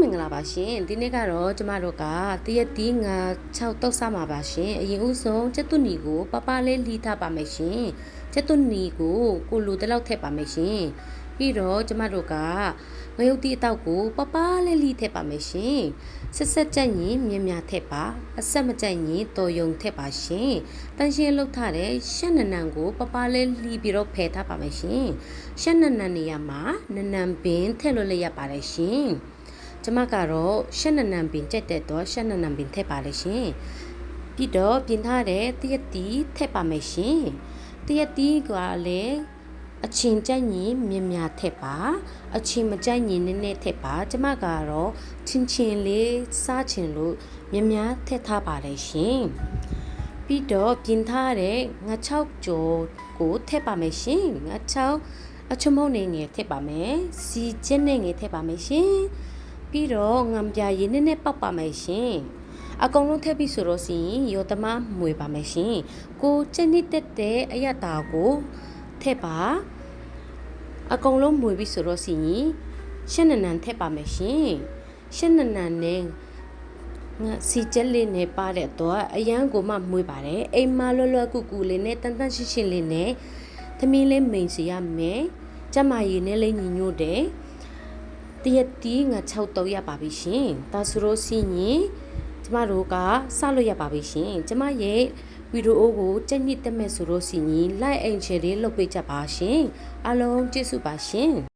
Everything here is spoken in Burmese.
မင်္ဂလာပါရှင်ဒီနေ့ကတော့ကျမတို့ကတရက်တီးငါ6တောက်စားမှာပါရှင်အရင်ဦးဆုံးကျက်သွနီကိုပပလေးလှီးထားပါမယ်ရှင်ကျက်သွနီကိုကိုလိုတလောက်ထည့်ပါမယ်ရှင်ပြီးတော့ကျမတို့ကငရုတ်တီအတောက်ကိုပပလေးလှီးထည့်ပါမယ်ရှင်ဆက်ဆက်ကြက်ရင်မြင်များထည့်ပါအဆက်မကြက်ရင်တော်ယုံထည့်ပါရှင်တန်ရှင်းလောက်ထားတဲ့ရှက်နနန်ကိုပပလေးလှီးပြီးတော့ဖယ်ထားပါမယ်ရှင်ရှက်နနန်နေရာမှာနနန်ပင်ထည့်လို့လည်းရပါတယ်ရှင် ကျမကတော့ရှက်နနံပင်ကြက်တဲ့တော့ရှက်နနံပင်ထည့်ပါလေရှင်ပြီးတော့ပြင်ထားတဲ့တရက်တီထည့်ပါမယ်ရှင်တရက်တီကလည်းအချင်းကြိုက်ရင်မြင်များထည့်ပါအချင်းမကြိုက်ရင်နည်းနည်းထည့်ပါကျမကတော့ချင်းချင်းလေးစားချင်လို့မြင်များထည့်ထားပါလေရှင်ပြီးတော့ပြင်ထားတဲ့ငါ6ကြော်ကိုထည့်ပါမယ်ရှင်ငါ6အချုံမုံနေငယ်ထည့်ပါမယ်စီကျင်းနေငယ်ထည့်ပါမယ်ရှင် ပြီးတော့ငံပြရည်နည်းနည်းပောက်ပါမယ်ရှင်အကုန်လုံးထည့်ပြီးဆိုတော့စီရင်ရောတမမွေပါမယ်ရှင်ကိုကျင်းနှစ်တက်တဲ့အရတာကိုထည့်ပါအကုန်လုံးမွေပြီးဆိုတော့စီရင်ရှင်းနနန်ထည့်ပါမယ်ရှင်ရှင်းနနန်နဲ့ငါစီကျက်လေးနဲ့ပါတဲ့တော့အရန်ကိုမှမွေပါတယ်အိမ်မလွယ်လွယ်ကူကူလေးနဲ့တန်တန်ရှင်းရှင်းလေးနဲ့သမီးလေးမိန်စီရမယ်ကျမရည်နဲ့လေးညီညွတ်တယ် တရက်တီးငါ6တော့ရပါပြီရှင်ဒါဆိုလို့ရှိရင်ကျမတို့ကစလို့ရပါပြီရှင်ကျမရဲ့ဗီဒီယိုကိုကြက်ညစ်တက်မဲ့ဆိုလို့ရှိရင် like and share လေးလုပ်ပေးကြပါရှင်အားလုံးကျေးဇူးပါရှင်